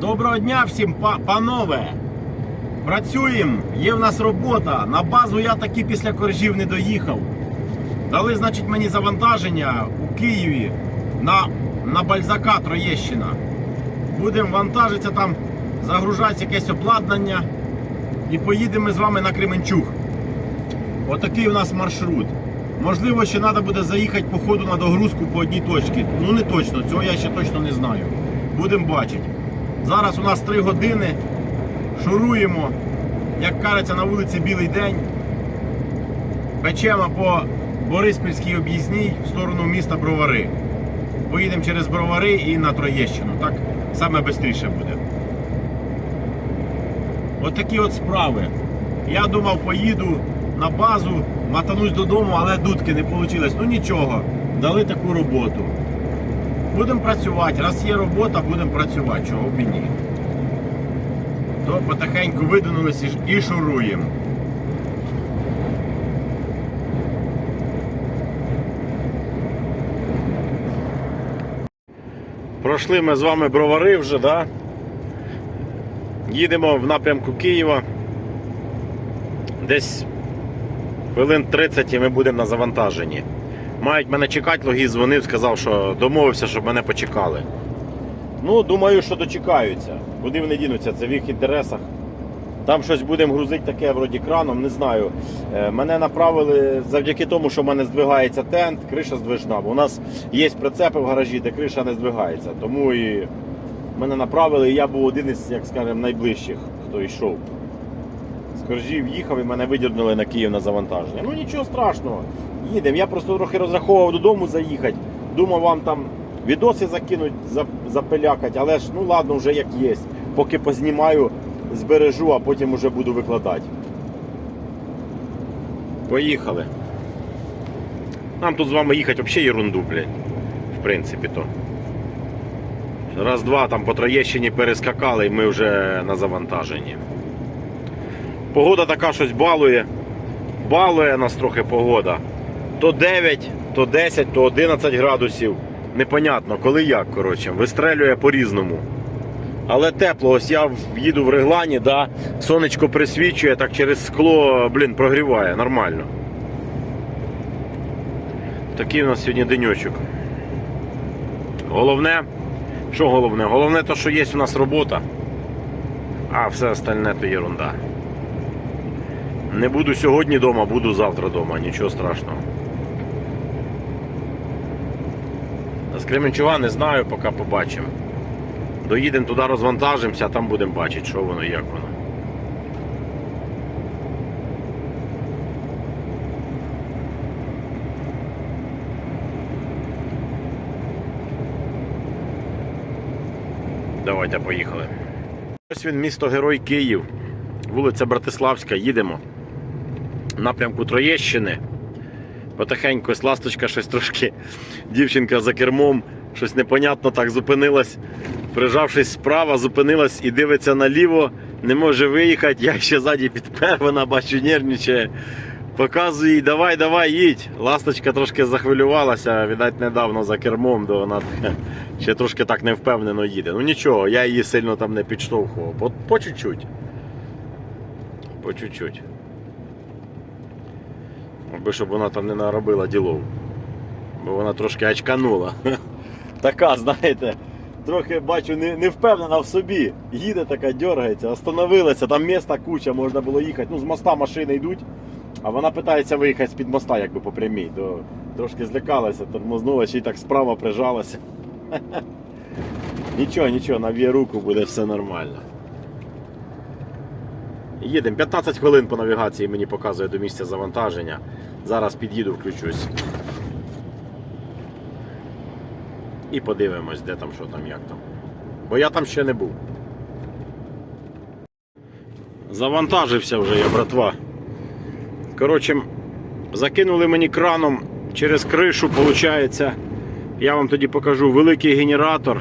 Доброго дня всім, панове! Працюємо, є в нас робота. На базу я таки після коржів не доїхав. Дали, значить, мені завантаження у Києві на, на Бальзака Троєщина. Будемо вантажитися там, загружати якесь обладнання і поїдемо з вами на Кременчуг. Отакий у нас маршрут. Можливо, ще треба буде заїхати по ходу на догрузку по одній точці. Ну не точно, цього я ще точно не знаю. Будемо бачити. Зараз у нас 3 години. Шуруємо, як кажеться, на вулиці Білий день. Печемо по Бориспільській об'їзній в сторону міста Бровари. Поїдемо через Бровари і на Троєщину. Так саме швидше буде. От такі от справи. Я думав, поїду на базу, мотанусь додому, але дудки не вийшло. Ну нічого, дали таку роботу. Будемо працювати. Раз є робота, будемо працювати. Чого б і ні. То потихеньку ш- і шуруємо. Пройшли ми з вами бровари вже, да? Їдемо в напрямку Києва. Десь хвилин 30 і ми будемо на завантаженні. Мають мене чекати, логіст дзвонив, сказав, що домовився, щоб мене почекали. Ну, думаю, що дочекаються. Куди вони дінуться? Це в їх інтересах. Там щось будемо грузити таке вроді краном, не знаю. Е, Мене направили завдяки тому, що в мене здвигається тент, криша здвижна. Бо у нас є прицепи в гаражі, де криша не здвигається. Тому і мене направили, і я був один із, як скажемо, найближчих, хто йшов. Коржів їхав і мене видірнули на Київ на завантаження. Ну нічого страшного. Їдемо. Я просто трохи розраховував додому заїхати. Думав вам там відоси закинуть, за- запелякать, але ж ну ладно, вже як є. Поки познімаю, збережу, а потім вже буду викладати. Поїхали. Нам тут з вами їхати взагалі ерунду, блядь. В принципі то. Раз-два там по Троєщині перескакали і ми вже на завантаженні. Погода така щось балує. Балує нас трохи погода. То 9, то 10, то 11 градусів. Непонятно, коли як, коротше. Вистрелює по-різному. Але тепло, ось я їду в реглані, да, сонечко присвічує, так через скло, блін, прогріває, нормально. Такий у нас сьогодні денечок. Головне, що головне? Головне те, що є у нас робота, а все остальне то ерунда. Не буду сьогодні вдома, буду завтра вдома, нічого страшного. З Кременчуга не знаю, поки побачимо. Доїдемо туди, розвантажимося, а там будемо бачити, що воно і як воно. Давайте поїхали. Ось він, місто Герой Київ, вулиця Братиславська, їдемо. Напрямку Троєщини. Потихеньку ось ласточка щось трошки. Дівчинка за кермом, щось непонятно так зупинилась. Прижавшись справа, зупинилась і дивиться наліво, не може виїхати. Я ще ззаді підпер, вона бачу, нервничає. Показую їй, давай, давай, їдь. Ласточка трошки захвилювалася, видать, недавно за кермом, то вона ще трошки так невпевнено їде. Ну нічого, я її сильно там не підштовхував. По чуть-чуть. По чуть-чуть. Аби щоб вона там не наробила ділов. Бо вона трошки очканула. Така, знаєте, трохи бачу, не, не впевнена в собі. Їде така, дергається, остановилася, там міста куча, можна було їхати. Ну, з моста машини йдуть, а вона питається виїхати з-під моста, якби по прямій. То трошки злякалася, тормознула, ще й так справа прижалася. Нічого, нічого, нав'є руку, буде все нормально. Їдемо. 15 хвилин по навігації мені показує до місця завантаження. Зараз під'їду, включусь. І подивимось, де там, що там, як там. Бо я там ще не був. Завантажився вже я, братва. Коротше, закинули мені краном через кришу, виходить. Я вам тоді покажу великий генератор.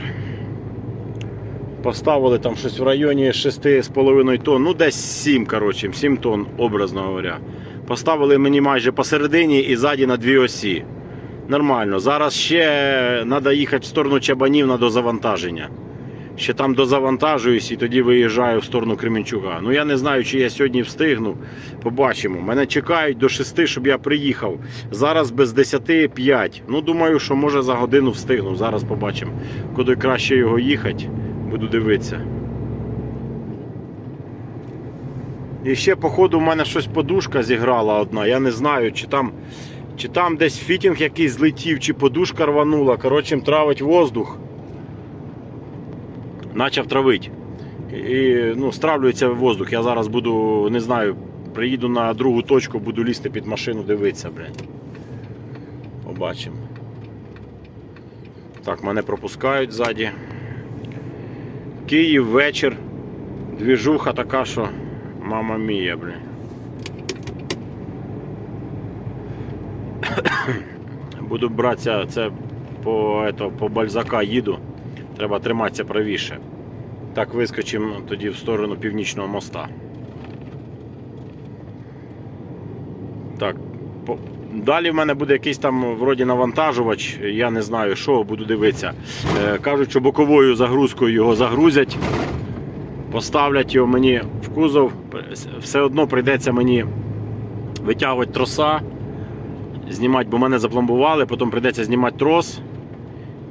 Поставили там щось в районі 6,5 тонн, ну десь 7, коротше, 7 тонн, образно говоря. Поставили мені майже посередині і ззаді на дві осі. Нормально. Зараз ще треба їхати в сторону Чабанів на дозавантаження. Ще там дозавантажуюсь і тоді виїжджаю в сторону Кременчуга. Ну я не знаю, чи я сьогодні встигну. Побачимо. Мене чекають до 6, щоб я приїхав. Зараз без 10 5. Ну думаю, що може за годину встигну. Зараз побачимо. Куди краще його їхати. Буду дивитися. І ще, походу, в мене щось подушка зіграла одна. Я не знаю, чи там, чи там десь фітінг якийсь злетів, чи подушка рванула. Коротше, травить воздух. Начав травить. І ну, стравлюється воздух. Я зараз буду, не знаю, приїду на другу точку, буду лізти під машину, дивитися, блядь. Побачимо. Так, мене пропускають ззаді. Київ вечір. Двіжуха така, що мама мія, блін. Буду братися, це по, ето, по бальзака їду. Треба триматися правіше. Так вискочимо тоді в сторону північного моста. Так. по- Далі в мене буде якийсь там вроді навантажувач, я не знаю що, буду дивитися. Е, кажуть, що боковою загрузкою його загрузять, поставлять його мені в кузов. Все одно прийдеться мені витягувати троса, знімати, бо мене запломбували, потім прийдеться знімати трос.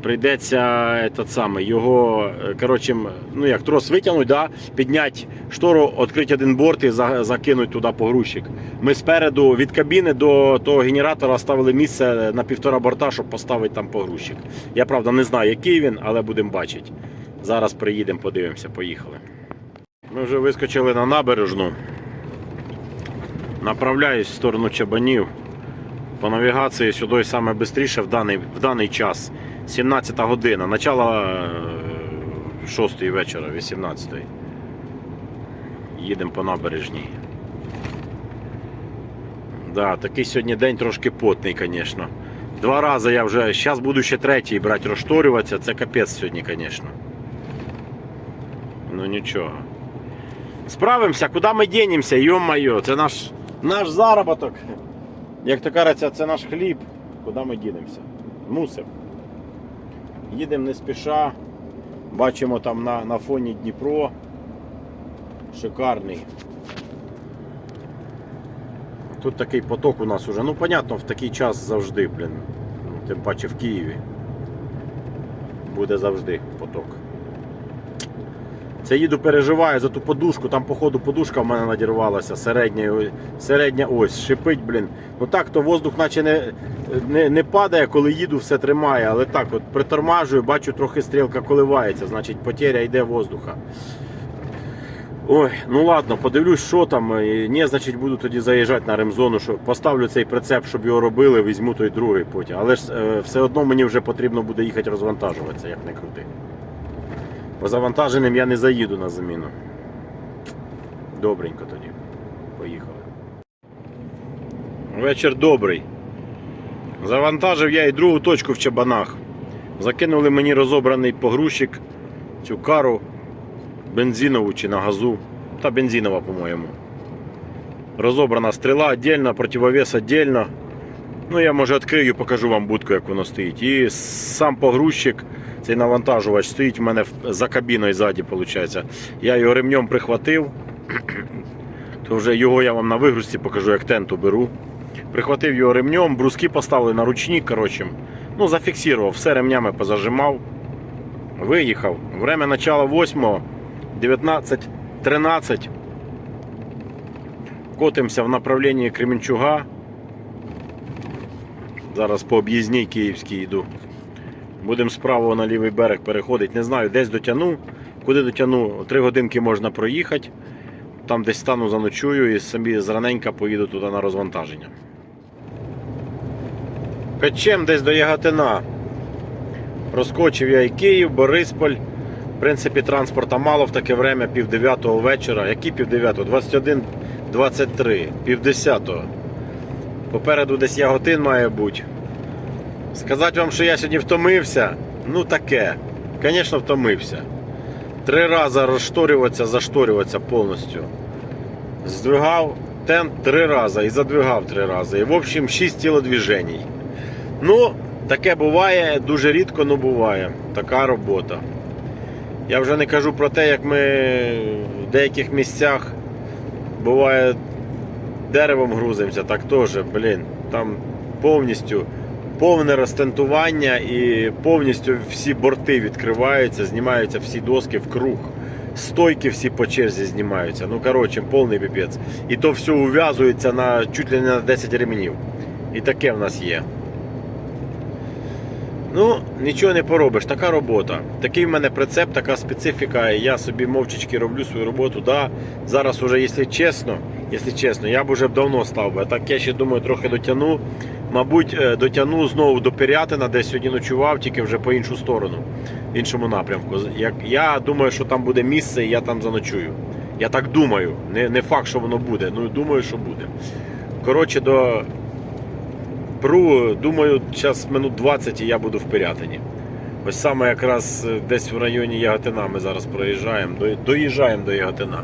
Прийдеться этот самий, його, е, коротше, ну як трос витягнуть, да, підняти штору, відкрити один борт і за- закинуть туди погрузчик. Ми спереду від кабіни до того генератора ставили місце на півтора борта, щоб поставити там погрузчик. Я правда не знаю, який він, але будемо бачити. Зараз приїдемо, подивимося, поїхали. Ми вже вискочили на набережну. Направляюсь в сторону Чабанів. По навігації сюди саме швидше в даний, в даний час. 17 година, начало 6 вечора, 18. Їдемо по набережній. Да, такий сьогодні день трошки потний, звісно. Два рази я вже. Зараз буду ще третій брати, розшторюватися. Це капець сьогодні, звісно. Ну нічого. Справимося, куди ми дінемося, йо-моє, це наш, наш заробіток. Як то кажеться, це наш хліб. Куди ми дінемося? Мусимо. Їдемо не спіша. Бачимо там на, на фоні Дніпро. Шикарний. Тут такий поток у нас уже. Ну, понятно, в такий час завжди, блін. Ну, Тим паче в Києві. Буде завжди поток. Це їду переживаю за ту подушку, там, походу, подушка в мене надірвалася, середня, середня ось, шипить, блін. Ну так, то воздух наче не, не, не падає, коли їду, все тримає, але так, от притормажую, бачу, трохи стрілка коливається, значить потеря йде воздуха. Ой, ну ладно, подивлюсь, що там. Ні, значить, буду тоді заїжджати на ремзону, що поставлю цей прицеп, щоб його робили, візьму той другий потім. Але ж е, все одно мені вже потрібно буде їхати розвантажуватися, як не крути. По завантаженим я не заїду на заміну. Добренько тоді. Поїхали. Вечір добрий. Завантажив я і другу точку в чабанах. Закинули мені розобраний погрузчик, цю кару бензинову чи на газу. Та бензинова, по-моєму. Розобрана стріла віддільно, противовес віддільно. Ну, я може відкрию, покажу вам будку, як воно стоїть. І сам погрузчик, цей навантажувач стоїть в мене за кабіною ззаді, виходить. Я його ремнем прихватив. То вже його я вам на вигрузці покажу, як тенту беру. Прихватив його ремнем, бруски поставили на ручник, коротше. Ну, зафіксував, все ремнями позажимав. Виїхав. Время начала 8, 19.13. Котимося в направленні Кременчуга. Зараз по об'їзній київській йду. Будемо справа на лівий берег переходити. Не знаю, десь дотягну. Куди дотягну? Три годинки можна проїхати. Там десь стану заночую і собі зраненька поїду туди на розвантаження. Печем десь до Яготина. Проскочив я і Київ, Борисполь. В принципі, транспорта мало в таке время, пів дев'ятого вечора. Які пів дев'ятого? 21, 23, пів десятого. Попереду десь Яготин має бути. Сказати вам, що я сьогодні втомився, ну таке. Звісно, втомився. Три рази розшторюватися, зашторюватися повністю. Здвигав тент три рази і задвигав три рази. І в общем 6 тілодвіжень. Ну, таке буває, дуже рідко, але буває. Така робота. Я вже не кажу про те, як ми в деяких місцях буває деревом грузимося, так теж, блін, там повністю повне розтентування і повністю всі борти відкриваються, знімаються всі доски в круг. Стойки всі по черзі знімаються. Ну, коротше, повний піпець. І то все ув'язується на чуть ли не на 10 ремнів. І таке в нас є. Ну, нічого не поробиш, така робота. Такий в мене прицеп, така специфіка. Я собі мовчечки роблю свою роботу. Да, зараз уже, якщо чесно, якщо чесно, я б уже давно став би. Так я ще думаю, трохи дотягну. Мабуть, е, дотягну знову до Пірятина, де сьогодні ночував, тільки вже по іншу сторону, в іншому напрямку. Як я думаю, що там буде місце, і я там заночую. Я так думаю. Не, не факт, що воно буде. Ну думаю, що буде. Коротше, до Пру, думаю, зараз минут 20 і я буду в Пирятині. Ось саме якраз е, десь в районі Яготина ми зараз проїжджаємо, доїжджаємо до Яготина.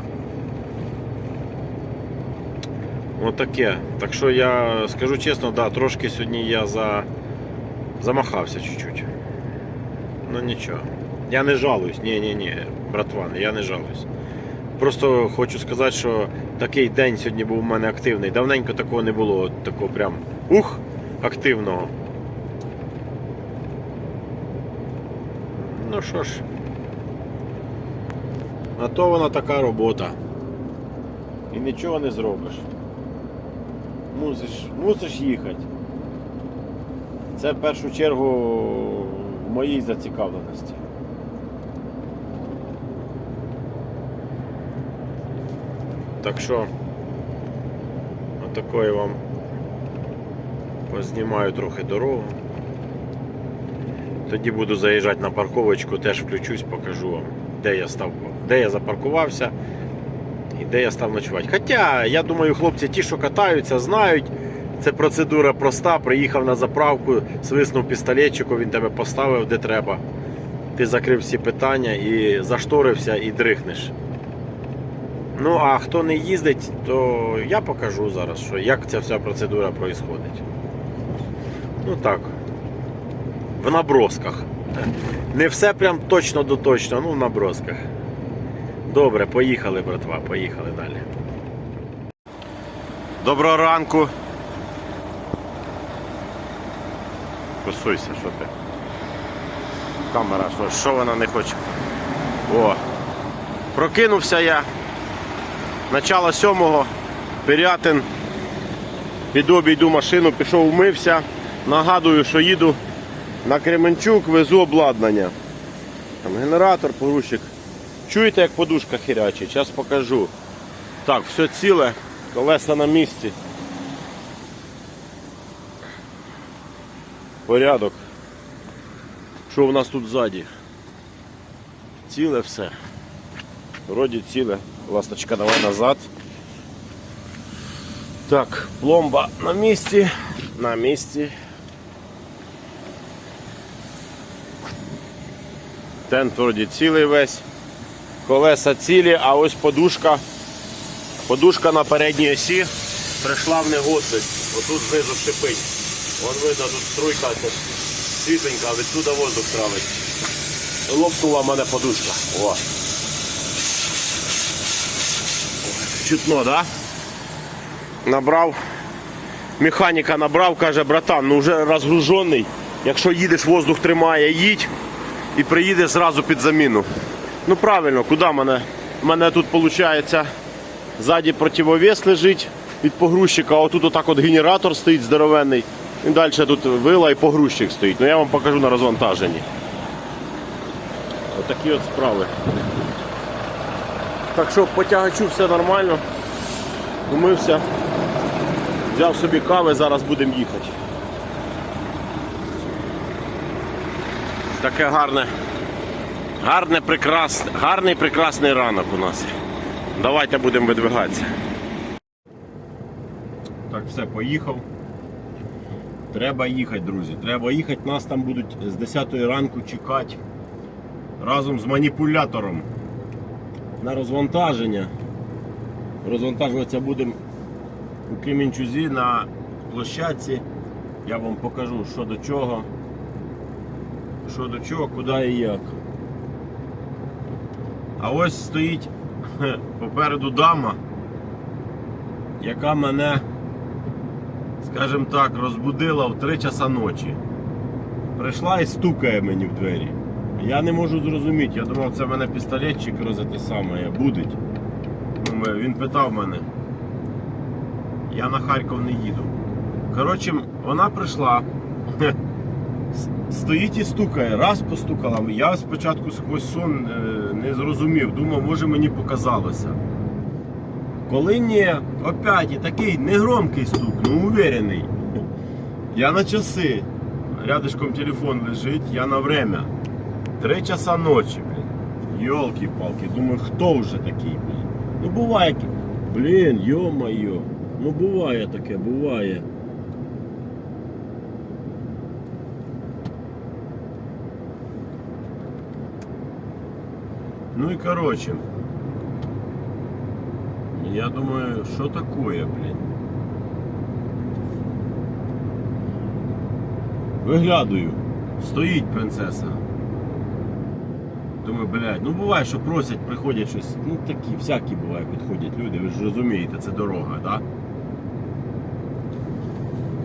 Отаке. Так що я скажу чесно, да, трошки сьогодні я за... замахався чуть-чуть. Ну нічого. Я не жалуюсь, ні, ні, ні, братва, я не жалуюсь. Просто хочу сказати, що такий день сьогодні був у мене активний. Давненько такого не було. Такого прям ух, активного. Ну що ж, на то вона така робота. І нічого не зробиш. Мусиш, мусиш їхати. Це в першу чергу в моїй зацікавленості. Так що отакої вам познімаю трохи дорогу. Тоді буду заїжджати на парковочку, теж включусь, покажу вам, де я став, де я запаркувався і де я став ночувати. Хоча, я думаю, хлопці, ті, що катаються, знають. Це процедура проста. Приїхав на заправку, свиснув пістолетчику, він тебе поставив де треба. Ти закрив всі питання і зашторився і дрихнеш. Ну, а хто не їздить, то я покажу зараз, що як ця вся процедура відбувається. Ну так. В набросках. Не все прям точно до точно, ну в набросках. Добре, поїхали, братва, поїхали далі. Доброго ранку. Кусуйся, що ти. Камера, що, що вона не хоче. О. Прокинувся я. Начало сьомого. Пирятин. Під обійду машину, пішов умився. Нагадую, що їду на Кременчук, везу обладнання. Там генератор, погрузчик. Чуєте, як подушка хірячить? Зараз покажу. Так, все ціле, колеса на місці. Порядок. Що в нас тут ззаді? Ціле все. Вроді ціле. Ласточка, давай назад. Так, пломба на місці. На місці. Тент вроді цілий весь. Колеса цілі, а ось подушка. Подушка на передній осі прийшла в негодність. Отут знизу шипить. Вон видно, тут струйка світленька, відсюди воздух травить. Лопнула в мене подушка. О. Чутно, да? Набрав. Механіка набрав, каже, братан, ну вже розгружений. Якщо їдеш, воздух тримає, їдь і приїдеш зразу під заміну. Ну правильно, куди мене? У мене тут виходить ззаді противовес лежить від погрузчика, а отут отак от генератор стоїть здоровенний. І далі тут вила і погрузчик стоїть. Ну я вам покажу на розвантаженні. Отакі от справи. Так що по тягачу все нормально. Умився. Взяв собі кави, зараз будемо їхати. Таке гарне, гарне, прекрасне, гарний прекрасний ранок у нас. Давайте будемо видвигатися. Так, все, поїхав. Треба їхати, друзі. Треба їхати. Нас там будуть з 10 ранку чекати разом з маніпулятором на розвантаження. Розвантажуватися будемо у Кремінчузі на площадці. Я вам покажу, що до чого. Що до чого, куди і як. А ось стоїть попереду дама, яка мене, скажімо так, розбудила в 3 часа ночі. Прийшла і стукає мені в двері. Я не можу зрозуміти. Я думав, це в мене пістолетчик роз те саме. Ну, Він питав мене. Я на Харків не їду. Коротше, вона прийшла. Стоїть і стукає, раз постукала. Я спочатку сквозь сон е, не зрозумів, думав, може мені показалося. Коли ні, опять і такий негромкий стук, ну уверений. Я на часи. Рядышком телефон лежить, я на время. Три часа ночі, блін. Йолки-палки, думаю, хто вже такий, блін. Ну буває. Блін, йо-майо. Ну буває таке, буває. Ну и короче. Я думаю, что такое, блин? Виглядаю. Стоїть принцеса. Думаю, блядь, ну буває, що просять, приходять щось. Ну такі, всякі буває, підходять люди, ви ж розумієте, це дорога, так? Да?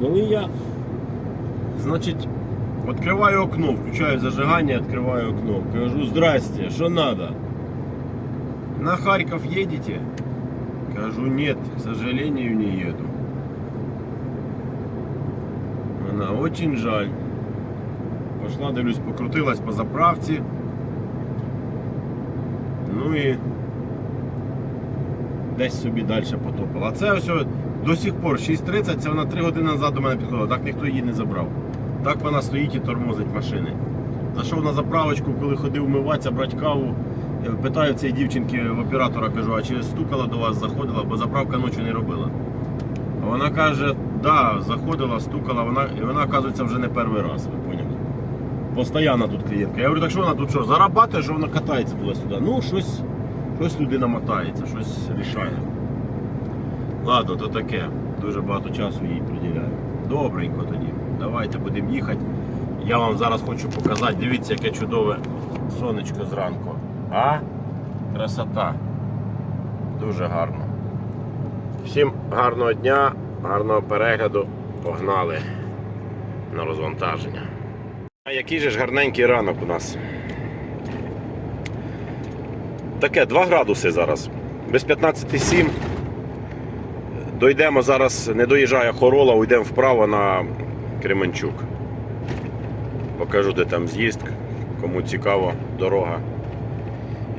Коли я, значить, відкриваю окно, включаю зажигання, відкриваю окно. Кажу, здрасте, що надо? На Харьков едете? Кажу, нет, к сожалению, не еду. Она очень жаль. Пошла, дивлюсь, покрутилась по заправці. Ну і десь собі далі потопила. А це ось до сих пор 6.30, це вона 3 години назад до мене підходила, так ніхто її не забрав. Так вона стоїть і тормозить машини. Зайшов на заправочку, коли ходив вмиватися, брати каву. Я Питаю цієї дівчинки в оператора, кажу, а чи стукала до вас, заходила, бо заправка ночі не робила. Вона каже, да, заходила, стукала, вона, і вона, оказується, вже не перший раз, ви поняли. Постоянно тут клієнтка. Я говорю, так що вона тут що, зарабатує, що вона катається туди-сюди. Ну, щось, щось людина мотається, щось рішає. Ладно, то таке. Дуже багато часу їй приділяю. Добренько тоді. Давайте будемо їхати. Я вам зараз хочу показати. Дивіться, яке чудове сонечко зранку. А? Красота. Дуже гарно. Всім гарного дня, гарного перегляду. Погнали на розвантаження. А який же ж гарненький ранок у нас. Таке 2 градуси зараз. Без 15,7. Дойдемо зараз, не доїжджає Хорола, уйдемо вправо на Кременчук. Покажу, де там з'їзд, кому цікаво, дорога.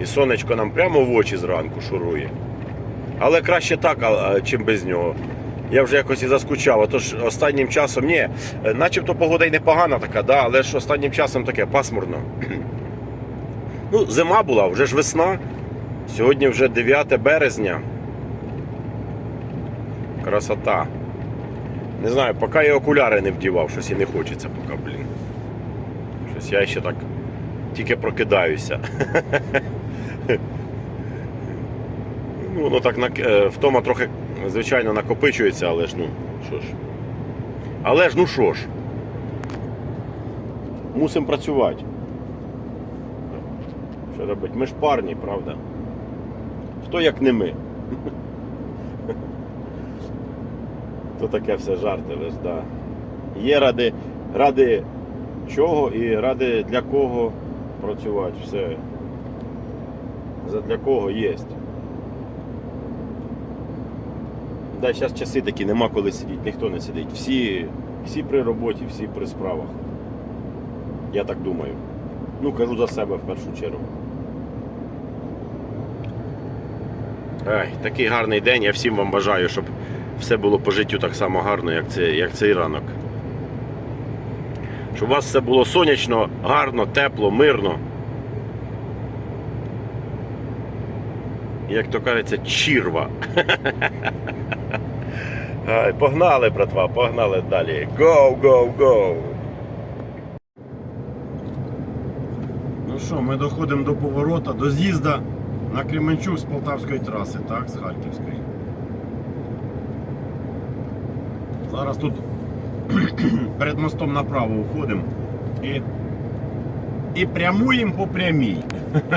І сонечко нам прямо в очі зранку шурує. Але краще так, чим без нього. Я вже якось і заскучав. А то ж останнім часом, ні, е, начебто погода й непогана така, да, але ж останнім часом таке пасмурно. Ну, зима була, вже ж весна. Сьогодні вже 9 березня. Красота. Не знаю, поки я окуляри не вдівав, щось і не хочеться поки, блін. Щось я ще так тільки прокидаюся. Ну, воно так е, втома трохи, звичайно, накопичується, але ж ну, що ж. Але ж ну що ж. Мусимо працювати. Що робити? Ми ж парні, правда? Хто як не ми? То таке все жарти, лиш, да. Є ради, ради чого і ради для кого працювати. Все. Задля кого є. Да, зараз часи такі, нема коли сидіти, ніхто не сидить. Всі, всі при роботі, всі при справах. Я так думаю. Ну, кажу за себе в першу чергу. Ай, такий гарний день. Я всім вам бажаю, щоб все було по життю так само гарно, як, це, як цей ранок. Щоб у вас все було сонячно, гарно, тепло, мирно. Як то кажеться, чірва. Погнали, братва, погнали далі. Go! Ну що, ми доходимо до поворота, до з'їзда на Кременчук з Полтавської траси, так, з Харківської. Зараз тут перед мостом направо уходимо і, і прямуємо по прямій.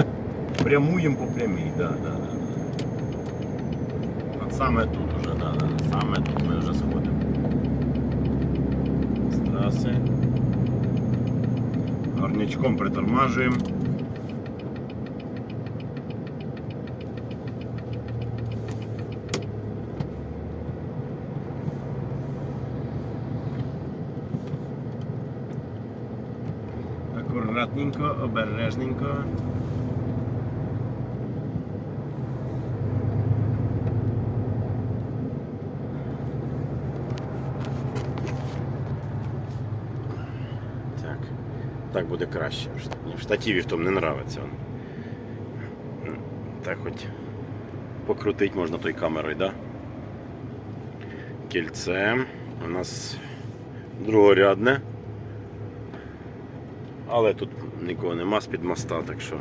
Прямуємо по прямій, да, да. да. Саме тут уже, да, да. Саме тут ми вже сходимо. З траси. Горнячком притормажуємо. Акуратненько, обережненько. Так. Так буде краще. В штативі в тому не нравиться. Так хоч покрутить можна той камерою, да? Кільце. У нас другорядне. Але тут нікого нема з-під моста, так що.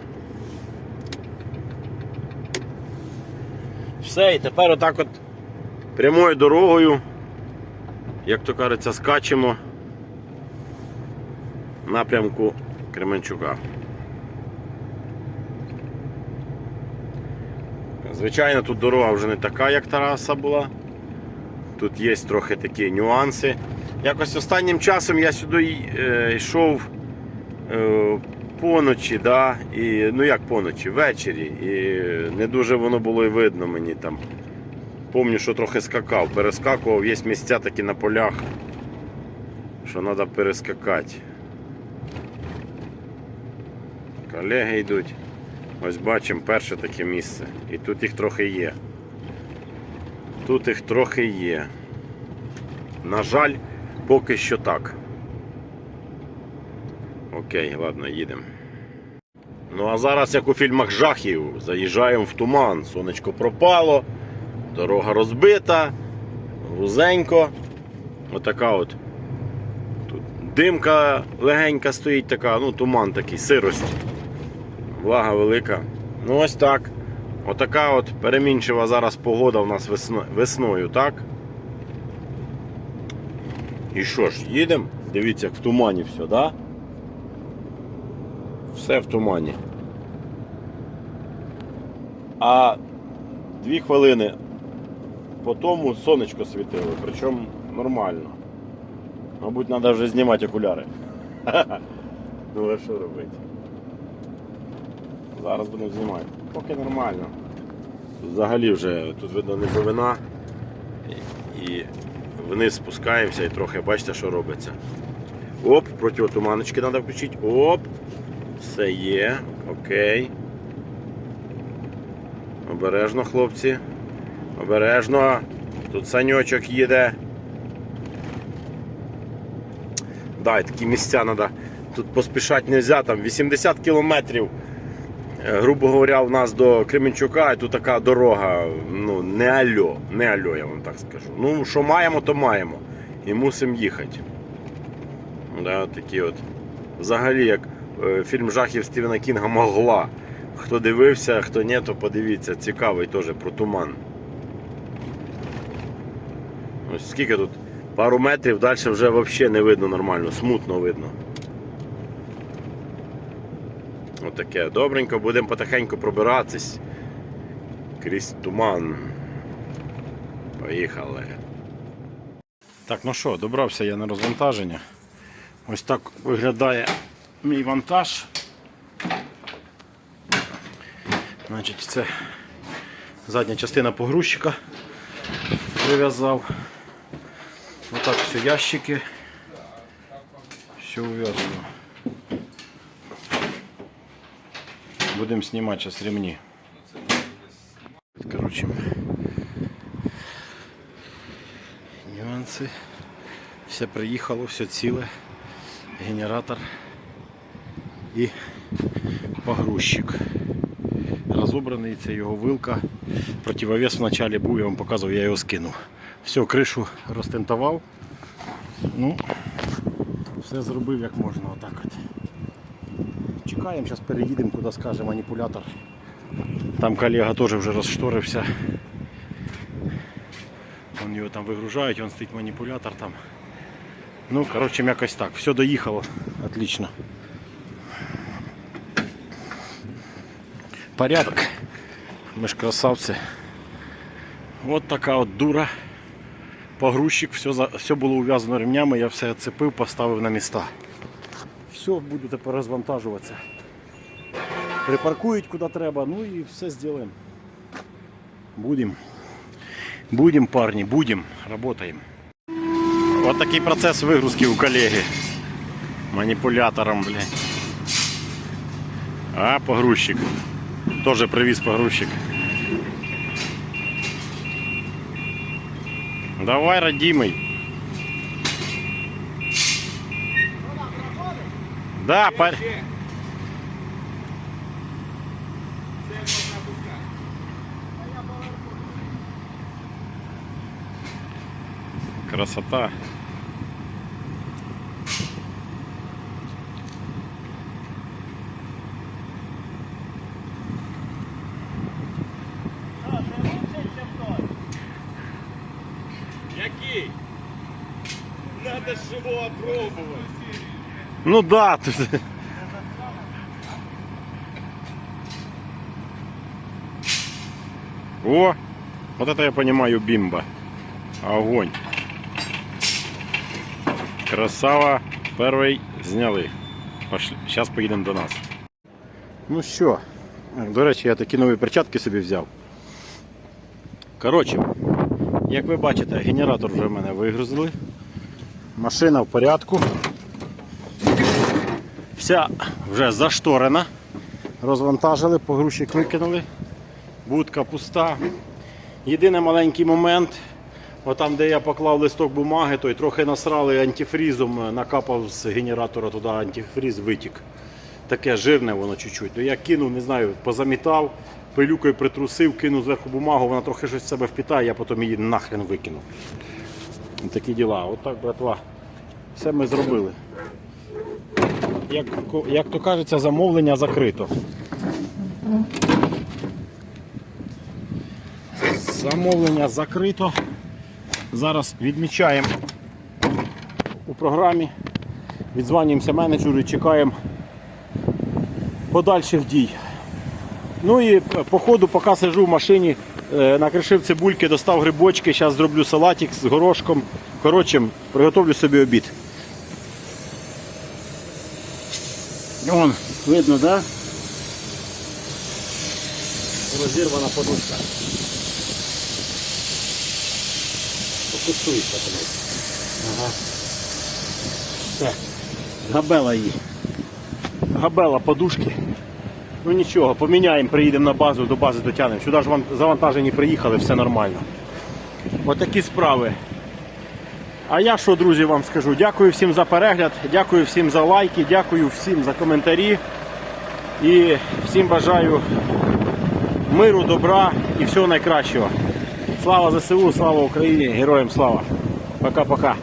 Все, і тепер отак от прямою дорогою, як то кажеться, скачемо напрямку Кременчука. Звичайно, тут дорога вже не така, як Тараса була. Тут є трохи такі нюанси. Якось останнім часом я сюди е, йшов е, поночі, да? і, ну як поночі, ввечері. І не дуже воно було і видно мені там. Помню, що трохи скакав, перескакував, є місця такі на полях, що треба перескакати. Колеги йдуть. Ось бачимо перше таке місце. І тут їх трохи є. Тут їх трохи є. На жаль, поки що так. Окей, ладно, їдемо. Ну а зараз, як у фільмах жахів, заїжджаємо в туман. Сонечко пропало, дорога розбита, вузенько. Отака от. Тут димка легенька стоїть, така, ну, туман такий, сирость. Влага велика. Ну ось так. Отака от перемінчива зараз погода у нас весно- весною, так? І що ж, їдемо? Дивіться, як в тумані все, да? Все в тумані. А дві хвилини по тому сонечко світило, причому нормально. Мабуть, треба вже знімати окуляри. Ну а що робити? Зараз будемо знімати. Поки нормально. Взагалі вже тут видно низовина. І, вниз спускаємося і трохи бачите, що робиться. Оп, противотуманочки треба включити. Оп. Все є. Окей. Обережно, хлопці. Обережно. Тут саньочок їде. Да, такі місця треба. Тут поспішати не можна, там 80 кілометрів. Грубо говоря, у нас до Кременчука і тут така дорога, ну, не альо, не альо, я вам так скажу. Ну, що маємо, то маємо. І мусимо їхати. Да, такі от. Взагалі, як е, фільм жахів Стівена Кінга могла. Хто дивився, хто ні, то подивіться. Цікавий теж про туман. Ось скільки тут? Пару метрів далі вже взагалі не видно нормально, смутно видно. Отаке. Добренько, будемо потихеньку пробиратись крізь туман. Поїхали. Так, ну що, добрався я на розвантаження. Ось так виглядає мій вантаж. Значить, це задня частина погрузчика прив'язав. Отак все ящики. Все ув'язано. Будемо знімати зараз ремні. Короче, нюанси. Все приїхало, все ціле. Генератор і погрузчик. Розобраний, це його вилка. Противовес вначалі був, я вам показував, я його скинув. Все, кришу розтентував. Ну, все зробив як можна отак от. Чекаємо, зараз переїдемо, куди скаже маніпулятор. Там колега теж вже розшторився. Вон його там вигружають, вон стоїть маніпулятор там. Ну, коротше, якось так. Все доїхало. Отлично. Порядок. Ми ж красавці. От така от дура. Погрузчик, все, все було ув'язано ремнями, я все цепив, поставив на міста. Все, буду тепер розвантажуватися. Припаркують куди треба, ну і все зробимо. Будем. Будем, парни, будем, работаем. Вот такий процес вигрузки у колеги. Маніпулятором, блядь. А, погрузчик. Тоже привіз погрузчик. Давай, родимый. Да, пар... Красота. Який? Надо ж его опробовать. Ну да, тут... О, вот это я понимаю бимба. Огонь. Красава. Перший зняли. Пошли. Зараз поїдемо до нас. Ну що, до речі, я такі нові перчатки собі взяв. Коротше, як ви бачите, генератор вже в мене вигрузили. Машина в порядку. Вся вже зашторена. Розвантажили, погрузчик викинули. Будка пуста. Єдиний маленький момент. Отам, де я поклав листок бумаги, той трохи насрали антифрізом, накапав з генератора туди антифріз, витік. Таке жирне воно чуть-чуть. То я кинув, не знаю, позамітав, пилюкою притрусив, кинув зверху бумагу, вона трохи щось в себе впітає, я потім її нахрен викинув. Такі діла. Отак, братва. Все ми зробили. Як, як то кажеться, замовлення закрито. Замовлення закрито. Зараз відмічаємо у програмі, відзванюємося менеджеру і чекаємо подальших дій. Ну і по ходу, поки сижу в машині, е, накришив цибульки, достав грибочки, зараз зроблю салатик з горошком. Коротше, приготовлю собі обід. Вон, видно, да? Розірвана подушка. Фокусується блядь. Ага. Все. Габела її. Габела подушки. Ну нічого, поміняємо, приїдемо на базу, до бази дотягнемо. Сюди ж завантажені приїхали, все нормально. Отакі справи. А я що, друзі, вам скажу? Дякую всім за перегляд, дякую всім за лайки, дякую всім за коментарі. І всім бажаю миру, добра і всього найкращого. Слава ЗСУ, слава Україні, героям слава. Пока-пока.